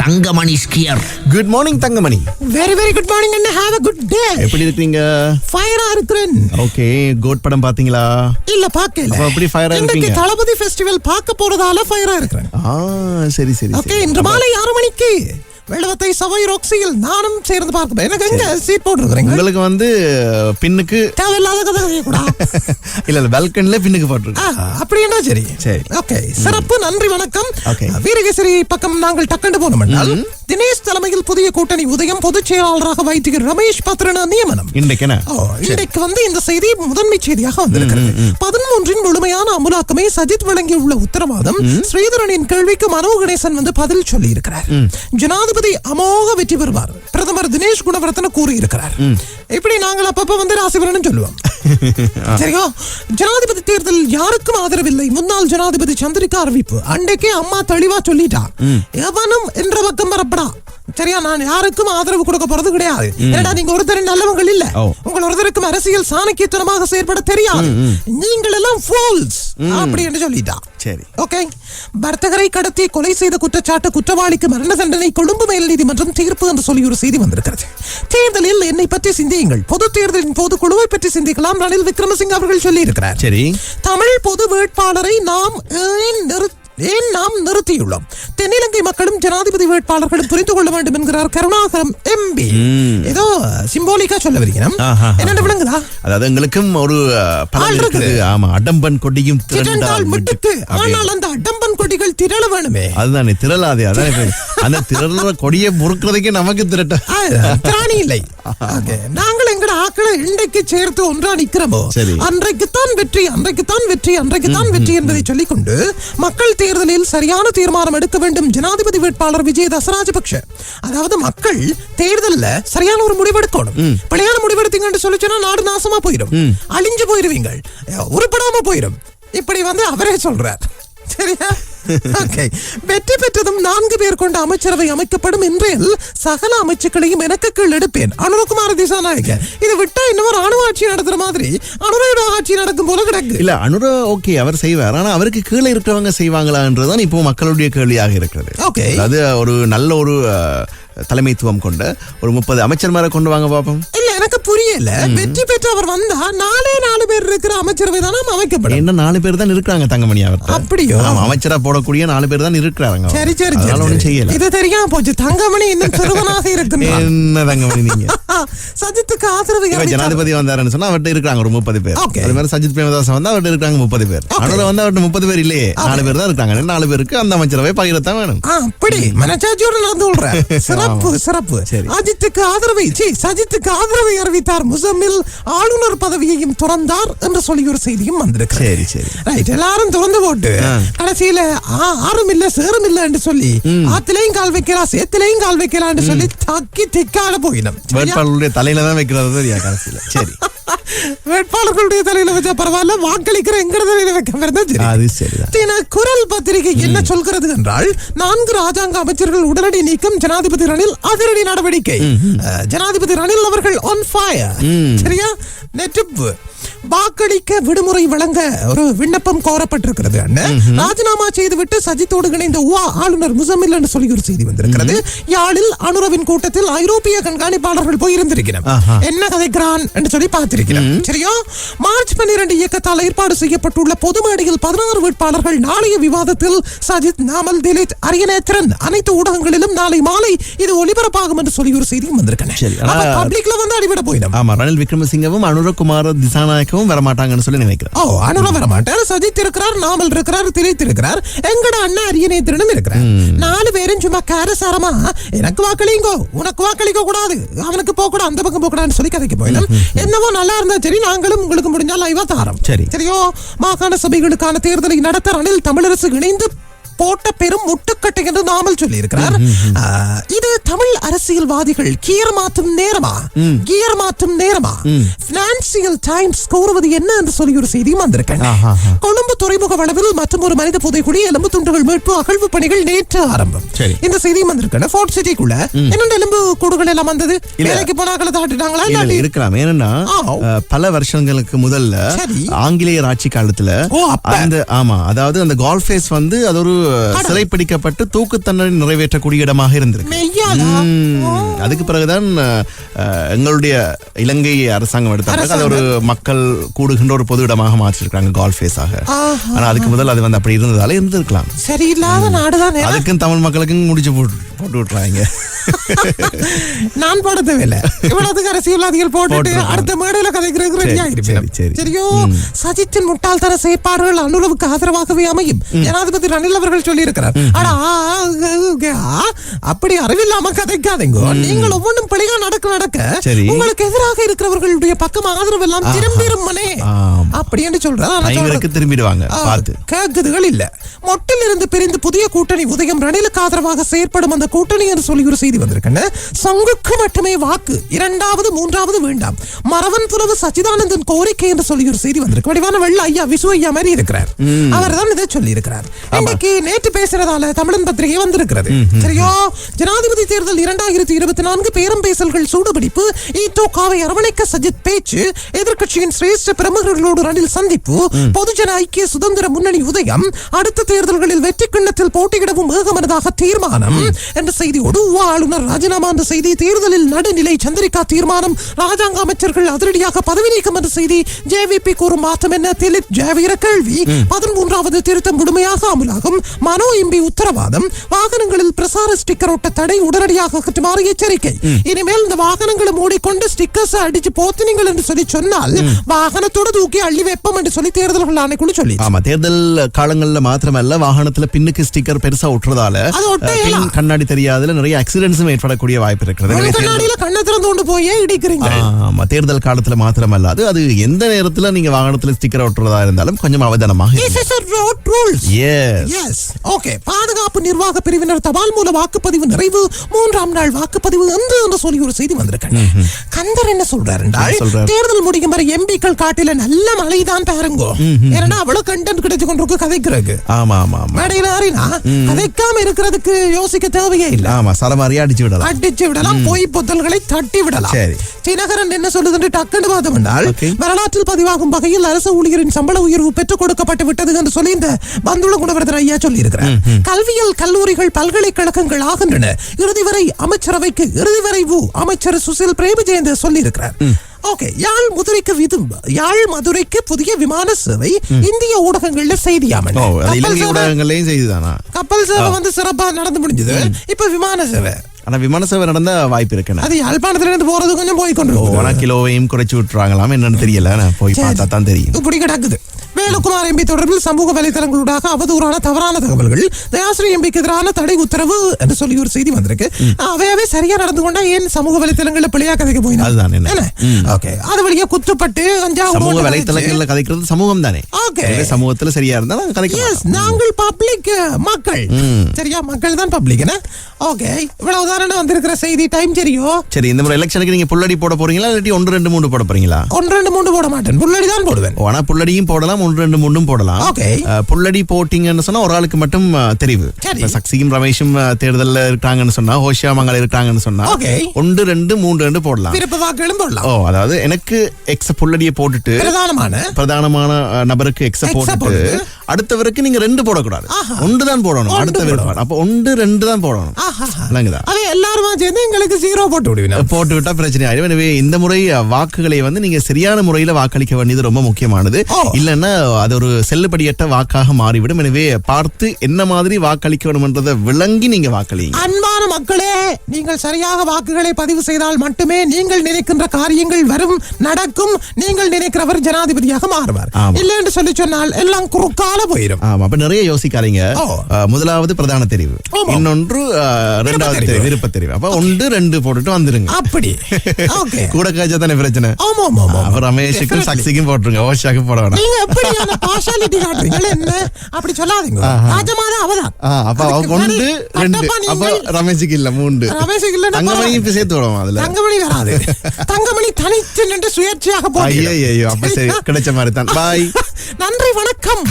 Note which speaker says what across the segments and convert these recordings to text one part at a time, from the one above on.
Speaker 1: Thangamani skier.
Speaker 2: Good morning Thangamani.
Speaker 3: Very very good morning and have a good day
Speaker 2: எப்படி இருக்கீங்க?
Speaker 3: ஃபயரா இருக்கிறேன்.
Speaker 2: Okay code படம் பாத்தீங்களா
Speaker 3: இல்ல பாக்கல
Speaker 2: அப்ப எப்படி
Speaker 3: இன்றைக்கு
Speaker 2: இருப்பீங்க?
Speaker 3: தளபதி ஃபெஸ்டிவல் பார்க்க போறதால ஃபயரா இருக்கிறேன்.
Speaker 2: ஆ சரி சரி
Speaker 3: ஓகே. இன்று மாலை ஆறு மணிக்கு. வெள்ளவத்தை சபை ராக்ஸியில் நானும் சேர்ந்து பார்க்க எனக்கு எங்க சீட் போட்டுருக்கிறீங்க?
Speaker 2: உங்களுக்கு வந்து பின்னுக்கு
Speaker 3: தேவையில்லாத கதை கூட
Speaker 2: இல்ல இல்ல பால்கனில பின்னுக்கு போட்டிருக்கு.
Speaker 3: அப்படி என்ன சரி?
Speaker 2: சரி.
Speaker 3: ஓகே சிறப்பு நன்றி வணக்கம்.
Speaker 2: Okay.
Speaker 3: வீரகேசரி பக்கம் நாங்கள் டக்கண்டு போனோம் தினேஷ் தலைமையில் புதிய கூட்டணி உதயம் பொதுச் செயலாளராக வைத்திருக்கிற ரமேஷ் பத்ரனா நியமனம்.
Speaker 2: இன்றைக்கு
Speaker 3: வந்து இந்த செய்தி முதன்மை செய்தியாக வந்திருக்கிறது. பதிமூன்றின் முழுமையான அமுலாக்கமே சஜித் வழங்கியுள்ள உத்தரவாதம். ஸ்ரீதரனின் கேள்விக்கு மனோ கணேசன் வந்து பதில் சொல்லி இருக்கிறார் ஜனாதிபதி அமோக வெற்றி பெறுவார். பிரதமர் தினேஷ் குணவர்த்தன கூறி இருக்கிறார் இப்படி நாங்கள் அப்பப்ப வந்து ராசிபரன் சொல்லுவோம். சரியோ ஜனாதிபதி தேர்தல் யாருக்கும் ஆதரவில்லை. முன்னாள் ஜனாதிபதி சந்திரிகா அறிவிப்பு. அன்றைக்கே அம்மா தெளிவா சொல்லிட்டா. எவனும் என்ற பக்கம் வரப்படா. சரியா நான் யாருக்கும் ஆதரவு கொடுக்க போறது கிடையாது. ஏன்னா நீங்க ஒருத்தர் நல்லவங்கள் இல்ல. உங்கள் ஒருத்தருக்கும் அரசியல் சாணக்கியத்தனமாக செயற்பட தெரியாது. நீங்கள் எல்லாம் fools. அப்படி என்று சொல்லிட்டா
Speaker 2: சரி.
Speaker 3: ஓகே வர்த்தகரை கடத்தி கொலை செய்த குற்றச்சாட்டு குற்றவாளிக்கு மரண தண்டனை கொழும்பு மேல் நீதிமன்றம் தீர்ப்பு என்று சொல்லி ஒரு செய்தி வந்திருக்கிறது. தேர்தலில் என்னை பற்றி சிந்தியுங்கள். பொது தேர்தலின் போது குழுவை பற்றி சிந்திக்கலாம். ரணில் விக்ரமசிங்க அவர்கள் சொல்லி இருக்கிறார்
Speaker 2: சரி.
Speaker 3: தமிழ் பொது வேட்பாளரை நாம் ஏன் நிறுத்த நாம் நிறுத்தியுள்ளோம்? தென்னிலங்கை மக்களும் ஜனாதிபதி வேட்பாளர்களும் புரிந்து கொள்ள வேண்டும் என்கிறார் கருணாகரம் எம்பி ஏதோ சிம்போலிக்கா சொல்ல வருகிறோம். என்னென்ன விளங்குதா
Speaker 2: அதாவது எங்களுக்கும் ஒரு ஆமா அடம்பன் கொடியும்
Speaker 3: திரண்டால் மிட்டுக்கு ஆனால் அந்த அடம்பன் கொடிகள் திரள வேணுமே.
Speaker 2: அதுதானே திரளாதே. அதான் அந்த திரள கொடியை முறுக்கிறதுக்கே நமக்கு திரட்ட.
Speaker 3: திராணி இல்லை. நாங்கள் எங்கட ஆக்களை இன்றைக்கு சேர்த்து ஒன்றா நிக்கிறோமோ
Speaker 2: சரி.
Speaker 3: அன்றைக்குத்தான் வெற்றி அன்றைக்குத்தான் வெற்றி அன்றைக்குத்தான் வெற்றி என்பதை சொல்லிக்கொண்டு மக்கள் தேர்தலில் சரியான தீர்மானம் எடுக்க வேண்டும் ஜனாதிபதி வேட்பாளர் விஜய் தசராஜபக்ஷ அதாவது மக்கள் தேர்தல்ல சரியான ஒரு முடிவெடுக்கணும். பிழையான முடிவெடுத்தீங்கன்னு சொல்லிச்சுன்னா நாடு நாசமா போயிடும். அழிஞ்சு போயிருவீங்க உருப்படாம போயிடும். இப்படி வந்து அவரே சொல்றார். சரியா? ஓகே வெற்றி பெற்றதும் நான்கு பேர் கொண்ட அமைச்சரவை அமைக்கப்படும் என்றேல் சகல அமைச்சுக்களையும் எனக்கு கீழ் எடுப்பேன். அனுரகுமார திசாநாயக இது விட்டா இன்னும் ராணுவ ஆட்சி நடத்துற மாதிரி அனுரையோட ஆட்சி நடக்கும் போல கிடக்கு.
Speaker 2: இல்ல அனுர ஓகே அவர் செய்வார். ஆனா அவருக்கு கீழே இருக்கிறவங்க செய்வாங்களான்றதுதான் இப்போ மக்களுடைய கேள்வியாக இருக்கிறது.
Speaker 3: Okay.
Speaker 2: அதாவது ஒரு நல்ல ஒரு தலைமைத்துவம் கொண்ட ஒரு முப்பது அமைச்சர் மேல கொண்டு வாங்க பாப்போம்.
Speaker 3: இல்ல எனக்கு புரியல. வெற்றி பெற்று அவர் வந்தா நாலே நாலு பேர் இருக்கிற அமைச்சரவை தானே அமைக்கப்படும்?
Speaker 2: என்ன நாலு பேர் தான் இருக்கிறாங்க தங்கமணி அவர்
Speaker 3: அப்படியோ?
Speaker 2: அமைச்சரா போடக்கூடிய நாலு பேர் தான் இருக்கிறாங்க.
Speaker 3: சரி சரி சரி
Speaker 2: செய்யல.
Speaker 3: இது தெரியாம போச்சு. தங்கமணி இன்னும் சிறுவனாக இருக்கின்றான்
Speaker 2: என்ன தங்கமணி நீங்க?
Speaker 3: சஜித்துக்கு ஆதரவு.
Speaker 2: ஜனாதிபதி வந்தாருன்னு சொன்னா அவர்கிட்ட இருக்காங்க ஒரு முப்பது பேர். அது மாதிரி சஜித் பிரேமதாஸ் வந்தா அவர்கிட்ட இருக்காங்க முப்பது பேர். அனுர வந்து அவர்கிட்ட முப்பது பேர் இல்லையே. நாலு பேர் தான் இருக்காங்க. நாலு பேருக்கு அந்த அமைச்சரவை பகிரத்தான் வேணும்.
Speaker 3: அப்படி. மனச்சாட்சியோட நடந்து கொள்ற. சிறப்பு சிறப்பு. அஜித்துக்கு ஆதரவை சஜித்துக்கு ஆதரவை அறிவித்தார். முசம்மில் ஆளுநர் பதவியையும் துறந்தார் என்று சொல்லி ஒரு செய்தியும் வந்திருக்கு
Speaker 2: சரி, சரி.
Speaker 3: ரைட் எல்லாரும் திறந்து போட்டு கடைசியில ஆறும் இல்ல சேரும் இல்ல என்று சொல்லி ஆத்திலையும் கால் வைக்கிறா சேத்திலையும் கால் வைக்கிறான்னு சொல்லி தக்கி திக்காட போயிடும்.
Speaker 2: தலையில தான் வைக்கிறது கடைசியில? சரி.
Speaker 3: வேட்பாளர்களுடைய தலையில வச்சா பரவாயில்ல வாக்களிக்கிற எங்க தலையில வைக்க இருந்தா குரல் பத்திரிகை என்ன சொல்கிறது என்றால் நான்கு ராஜாங்க அமைச்சர்கள் உடனடி நீக்கம் ஜனாதிபதி ரணில் அதிரடி நடவடிக்கை. ஜனாதிபதி ரணில் அவர்கள் ஆன் ஃபயர் சரியா? நெட்டிப்பு வாக்களிக்க விடுமுறை வழங்க ஒரு விண்ணப்பம் கோரப்பட்டிருக்கிறது ராஜினாமா செய்துவிட்டு சஜித்தோடு இணைந்த உவா ஆளுநர் முசமில் என்று சொல்லி ஒரு செய்தி வந்திருக்கிறது. யாழில் அனுரவின் கூட்டத்தில் ஐரோப்பிய கண்காணிப்பாளர்கள் போயிருந்திருக்கிறோம். என்ன கதைக்கிறான் என்று சொல்லி பார்த்திருக்கிறோம். சரியா? மார்ச் பன்னிரண்டு இயக்கத்தால் ஏற்பாடு செய்யப்பட்டுள்ள பொது மேடையில் பதினாறு வேட்பாளர்கள் நாளைய விவாதத்தில் சஜித் நாமல் திலீப் அரியநேத்திரன் அனைத்து ஊடகங்களிலும் நாளை மாலை இது ஒளிபரப்பாகும் என்று சொல்லி ஒரு செய்தியும்
Speaker 2: ஆனா-
Speaker 3: பப்ளிக்ல வந்து அடிவிட போயிடும்.
Speaker 2: ஆமா ரணில் விக்ரமசிங்கவும் அனுரகுமார திசாநாயக்கவும் வரமாட்டாங்கன்னு சொல்லி நினைக்கிறேன்.
Speaker 3: ஓ அனுர வர மாட்டார் சஜித் இருக்கிறார் நாமல் இருக்கிறார் திலீத் இருக்கிறார். எங்கட அண்ணா அரியநேத்திரனும் இருக்கிறார்? நாலு பேரும் சும்மா காரசாரமா எனக்கு வாக்களிங்கோ உனக்கு வாக்களிக்க கூடாது. அவனுக்கு போக கூடாது அந்த பக்கம் போக கூடாதுன்னு சொல்லி கதைக்கு போயிடும். என்னவோ நல்லா இருந்தா சரி நாங்களும் உங்களுக்கு முடிஞ்சா லைவா தாரோம்.
Speaker 2: சரி.
Speaker 3: சரியோ மாகாண சபைகளுக்கான தேர்தலை நடத்த ரணில் தமிழரசு இணைந்து போட்ட பெரும் முட்டுக்கட்டை என்று நாமல் சொல்லி இருக்கிறார் இது தமிழ் அரசியல்வாதிகள் கியர் மாற்றும் நேரமா? கியர் மாற்றும் நேரமா? பினான்சியல் டைம்ஸ் கூறுவது என்ன என்று சொல்லி ஒரு செய்தியும் வந்திருக்கேன்.
Speaker 2: ஆஹா.
Speaker 3: கொழும்பு துறைமுக வளவில் மற்றும் ஒரு மனித புதைக்குழி எலும்பு துண்டுகள் மீட்பு அகழ்வு பணிகள் நேற்று ஆரம்பம். இந்த செய்தியும் வந்திருக்கேன். ஃபோர்ட் சிட்டிக்குள்ள என்னென்ன எலும்பு கூடுகள் எல்லாம் வந்தது. வேலைக்கு போனாக்களை தாட்டிட்டாங்களா
Speaker 2: இருக்கலாம். ஏன்னா பல வருஷங்களுக்கு முதல்ல. ஆங்கிலேயர் ஆட்சி காலத்துல. அந்த ஆமா அதாவது அந்த கால்ஃப் ஃபேஸ் வந்து அது ஒரு சிறைப்பிடிக்கப்பட்டு தூக்கு தண்டனை நிறைவேற்றக்கூடிய இடமாக இருந்திருக்கு. அதுக்கு பிறகுதான் எங்களுடைய இலங்கை அரசாங்கம் எடுத்தாங்க அது ஒரு மக்கள் கூடுகின்ற ஒரு பொது இடமாக மாற்றிருக்காங்க கால்ஃப் ஃபேஸாக.
Speaker 3: ஆஹா.
Speaker 2: ஆனா அதுக்கு முதல்ல அது வந்து அப்படி இருந்ததால இருந்திருக்கலாம்.
Speaker 3: சரியில்லாத நாடுதான்
Speaker 2: அதுக்கும் தமிழ் மக்களுக்கும் முடிச்சு போட்டு போட்டு விட்டுறாங்க.
Speaker 3: நான் போட தேவையில்ல இவ்வளவுக்கு அரசியல்வாதிகள் போட்டுட்டு. அடுத்த மேடையில
Speaker 2: சரி.
Speaker 3: சரியோ? சஜித்தின் முட்டாள்தன செயற்பாடுகள் அனுரவுக்கு ஆதரவாகவே அமையும். ஜனாதிபதி ரணில் அவர்கள் சொல்லி இருக்கிறார் ஆனா அப்படி அறிவில்லாம கதைக்காதீங்க. நீங்கள் ஒவ்வொன்றும் பிழையா நடக்க நடக்க. உங்களுக்கு எதிராக இருக்கிறவர்களுடைய பக்கம் ஆதரவு எல்லாம் திரும்பிடும் மனே
Speaker 2: ஆமா.
Speaker 3: அப்படி என்று சொல்றேன்.
Speaker 2: திரும்பிடுவாங்க.
Speaker 3: கேக்குதுகள் இல்ல. மொட்டில் இருந்து பிரிந்து புதிய கூட்டணி உதயம் ரணிலுக்கு ஆதரவாக செயற்படும் அந்த கூட்டணி என்று சொல்லி ஒரு செய்தி வந்திருக்குன்னு. சங்குக்கு மட்டுமே வாக்கு. இரண்டாவது மூன்றாவது வேண்டாம். மரவன் புலவு சச்சிதானந்தன் கோரிக்கை என்று சொல்லி ஒரு செய்தி வந்திருக்கு. வடிவான வெள்ள ஐயா விசு ஐயா மாதிரி இருக்கிறார். அவர் தான் இதை சொல்லி இருக்கிறார் இன்னைக்கு நேற்று பேசுறதால தமிழன் பத்திரிகை வந்திருக்கிறது. சரியோ? ஜனாதிபதி தேர்தல் இரண்டாயிரத்தி இருபத்தி நான்கு பேரம் பேசல்கள் சூடுபிடிப்பு ஈட்டோகாவை அரவணைக்க சஜித் பேச்சு எதிர்க்கட்சியின் சிரேஷ்ட பிரமுகர்களோடு ரணில் சந்திப்பு பொதுஜன ஐக்கிய சுதந்திர முன்னணி உதயம் அடுத்த தேர்தல்களில் வெற்றி கிண்ணத்தில் போட்டியிடவும் ஏகமனதாக தீர்மானம் என்ற செய்தியோடு ஆளுநர் ராஜினாமா என்ற செய்தி தேர்தலில் நடுநிலை சந்திரிகா தீர்மானம் ராஜாங்க அமைச்சர்கள் அதிரடியாக பதவி நீக்கம் என்ற செய்தி ஜேவிபி கூறும் மாற்றம் என்ன? திலிப் ஜேவீர கேள்வி. பதிமூன்றாவது திருத்தம் முழுமையாக அமலாகும். மனோ எம்பி உத்தரவாதம் வாகனங்களில் பிரசார ஸ்டிக்கர் ஒட்ட தடை உடனடியாக அகற்றுமாறு எச்சரிக்கை இனிமேல் இந்த வாகனங்களை மூடிக்கொண்டு ஸ்டிக்கர்ஸ் அடிச்சு போத்தினீங்கள் என்று சொல்லி சொன்னால் வாகனத்தோட தூக்கி அள்ளி வைப்போம் என்று சொல்லி தேர்தல்கள் ஆணைக்குழு சொல்லி
Speaker 2: ஆமா தேர்தல் காலங்கள்ல மாத்திரமல்ல வாகனத்துல பின்னுக்கு ஸ்டிக்கர் பெருசா ஒட்டுறதால
Speaker 3: அது.
Speaker 2: கண்ணாடி தெரியாதல நிறைய ஆக்சிடென்ட்ஸும் ஏற்படக்கூடிய வாய்ப்பு இருக்கிறது
Speaker 3: கண்ணாடியில கண்ணை திறந்து கொண்டு போயே இடிக்கிறீங்க
Speaker 2: ஆமா தேர்தல் காலத்துல மாத்திரமல்லாது அது எந்த நேரத்துல நீங்க வாகனத்துல ஸ்டிக்கர் ஒட்டுறதா இருந்தாலும் கொஞ்சம் அவதானமாக
Speaker 3: road rules.
Speaker 2: Yes
Speaker 3: yes okay பாதுகாப்பு நிர்வாக பிரிவினர் தபால் மூல வாக்குப்பதிவு நிறைவு மூன்றாம் நாள் வாக்குப்பதிவு என்று என்று சொல்லி ஒரு செய்தி வந்திருக்காங்க. கந்தர் என்ன சொல்றாரு? தேர்தல் முடியும் வரை எம்பிக்கள் காட்டில நல்ல மழைதான் பாருங்க. ஏன்னா அவ்வளவு கண்டென்ட் கிடைச்சு கொண்டிருக்கு கதைக்கிறதுக்கு.
Speaker 2: ஆமா ஆமா
Speaker 3: மேடையில ஆறினா கதைக்காம இருக்கிறதுக்கு யோசிக்க தேவையே இல்ல.
Speaker 2: ஆமா சரமாரியா அடிச்சு விடலாம்.
Speaker 3: அடிச்சு விடலாம் பொய் பொத்தல்களை தட்டி விடலாம்.
Speaker 2: சரி.
Speaker 3: தினகரன் என்ன சொல்லுதுன்னு டக்குன்னு பார்த்தோம் என்றால். வரலாற்றில் பதிவாகும் வகையில் அரசு ஊழியரின் சம்பள உயர்வு பெற்றுக் கொடுக்கப்பட்டு விட்டது என்று சொல்லி இந்த பந்துள குணவர்தன் ஐயா சொல்லி இருக்கிறார் கல்வியல் கல்லூரிகள் பல்கலைக்கழகங்கள் ஆகின்றன. இறுதி வரை அமைச்சரவைக்கு இறுதி வரைவு அமைச்சர் சுசில் பிரேமஜெயந்த சொல்லி இருக்கிறார் ஓகே யாழ் மதுரைக்கு விது யாழ் மதுரைக்கு புதிய விமான சேவை இந்திய ஊடகங்கள்ல செய்தியாமல் கப்பல் சேவை வந்து சிறப்பா நடந்து முடிஞ்சது. இப்ப விமான சேவை.
Speaker 2: ஆனா விமான சேவை நடந்த வாய்ப்பு இருக்குண்ணா
Speaker 3: அது யாழ்ப்பாணத்துல இருந்து போறது கொஞ்சம் போய் கொண்டு
Speaker 2: ஆனா கிலோவையும் குறைச்சு விட்டுறாங்களாம் என்னன்னு தெரியல நான் போய். பார்த்தா தான் தெரியும்
Speaker 3: இப்படி கிடக்குது வேலுக்குமார் எம்பி தொடர்பில் சமூக வலைதளங்களூடாக அவதூறான தவறான தகவல்கள் தயாஸ்ரீ எம்பிக்கு எதிரான தடை உத்தரவு என்று சொல்லி ஒரு செய்தி வந்திருக்கு அவையவே சரியா நடந்து கொண்டா ஏன் சமூக வலைத்தளங்கள்ல பிள்ளையா கதைக்க போயினா
Speaker 2: அதுதான் என்ன.
Speaker 3: ஓகே அது வழியா குத்துப்பட்டு
Speaker 2: சமூக வலைத்தளங்கள்ல கதைக்கிறது சமூகம் தானே
Speaker 3: ஓகே
Speaker 2: சமூகத்துல சரியா இருந்தா
Speaker 3: நாங்கள் பப்ளிக் மக்கள் சரியா மக்கள் தான் பப்ளிக் ஓகே இவ்வளவு உதாரணம் வந்திருக்கிற செய்தி டைம் சரியோ
Speaker 2: சரி இந்த முறை எலெக்ஷனுக்கு நீங்க புல்லடி போட போறீங்களா இல்லாட்டி ஒன்று ரெண்டு மூணு போட போறீங்களா?
Speaker 3: ஒன்று ரெண்டு மூணு போட மாட்டேன். புள்ளடி தான் போடுவேன்.
Speaker 2: ஓ, ஆனா புல்லடியும் போடலாம் ஒன்று ரெண்டு மூணும் போடலாம். அஹ், புல்லடி போட்டீங்கன்னு சொன்னா ஒரு ஆளுக்கு மட்டும் அஹ், தெரிவு.
Speaker 3: சரி.
Speaker 2: இப்ப சக்தியும் ரமேஷும் அஹ், தேர்தல்ல இருக்காங்கன்னு சொன்னா ஹோஷியா மங்கள் இருக்காங்கன்னு சொன்னா
Speaker 3: Okay.
Speaker 2: ஒன்று ரெண்டு மூன்று ரெண்டு போடலாம்.
Speaker 3: விருப்ப வாக்குகளும் போடலாம்.
Speaker 2: ஓ அதாவது எனக்கு எக்ஸ புல்லடியை போட்டுட்டு
Speaker 3: பிரதானமான?
Speaker 2: பிரதானமான அஹ், நபருக்கு எக்ஸ
Speaker 3: X-அ
Speaker 2: போட்டுட்டு
Speaker 3: போட்டுட்டு.
Speaker 2: அடுத்தவருக்கு நீங்க ரெண்டு போடக்கூடாது.
Speaker 3: ஆஹா.
Speaker 2: ஒன்று தான் போடணும்
Speaker 3: ஒன்று
Speaker 2: அடுத்த விருப்பம் அப்ப ஒன்று ரெண்டு தான் போடணும்.
Speaker 3: ஆஹா
Speaker 2: விளங்குதா?
Speaker 3: எல்லாருமா சேர்ந்து எங்களுக்கு ஜீரோ போட்டு விடுவினா.
Speaker 2: போட்டு விட்டா பிரச்சனை ஆயிடும். எனவே இந்த முறை வாக்குகளை வந்து நீங்க சரியான முறையில வாக்களிக்க வேண்டியது ரொம்ப முக்கியமானது. இல்லைன்னா அது ஒரு செல்லுபடியற்ற வாக்காக மாறிவிடும். எனவே பார்த்து என்ன மாதிரி வாக்களிக்க வேணும்ன்றதை விளங்கி நீங்க வாக்களிங்க.
Speaker 3: அன்பான அன்பான மக்களே நீங்கள் சரியாக வாக்குகளை பதிவு செய்தால் மட்டுமே நீங்கள் நினைக்கின்ற காரியங்கள் வரும் நடக்கும். நீங்கள் நினைக்கிறவர் ஜனாதிபதியாக மாறுவார். இல்லை என்று சொல்லி சொன்னால் எல்லாம் குறுக்கால போயிடும்
Speaker 2: ஆமா அப்ப நிறைய யோசிக்காதீங்க. முதலாவது பிரதான தெரிவு. இன்னொன்று இரண்டாவது
Speaker 3: தெரிவு.
Speaker 2: விருப்ப தெரிவு. அப்ப ஒன்று ரெண்டு போட்டுட்டு வந்துருங்க.
Speaker 3: அப்படி.
Speaker 2: கூட காய்ச்சா தானே பிரச்சனை?
Speaker 3: ஆமா ஆமா ஆமா
Speaker 2: ரமேஷுக்கும். சக்திக்கும் போட்டுருங்க. ஓஷாக்கு போட வேணாம்.
Speaker 3: நீங்க எப்படியான பார்ஷாலிட்டி காட்டுறீங்க? என்ன? அப்படி சொல்லாதீங்க. ராஜமாதா அவதான்.
Speaker 2: அப்ப ஒன்று ரெண்டு. அப்ப
Speaker 3: நீங்கள்.
Speaker 2: ரமேஷுக்கு இல்ல மூன்று
Speaker 3: ரமேஷுக்கு இல்லைன்னா
Speaker 2: தங்கமணி இப்ப சேர்த்து விடுவோம் அதுல?
Speaker 3: தங்கமணி வராது. தங்கமணி தனித்து நின்று சுயேட்சையாக போட்டியிடும்.
Speaker 2: ஐயோ ஐயோ அப்ப சரி கிடைச்ச மாதிரி தான். பாய்
Speaker 3: நன்றி வணக்கம்.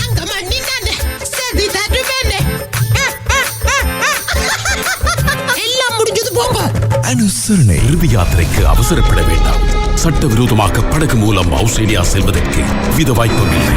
Speaker 3: எல்லாம் முடிஞ்சது போங்க.
Speaker 2: அனுசரணை
Speaker 4: இறுதி யாத்திரைக்கு அவசரப்பட வேண்டாம். சட்டவிரோதமாக படகு மூலம் ஆஸ்திரேலியா செல்வதற்கு வித வாய்ப்பும் இல்லை.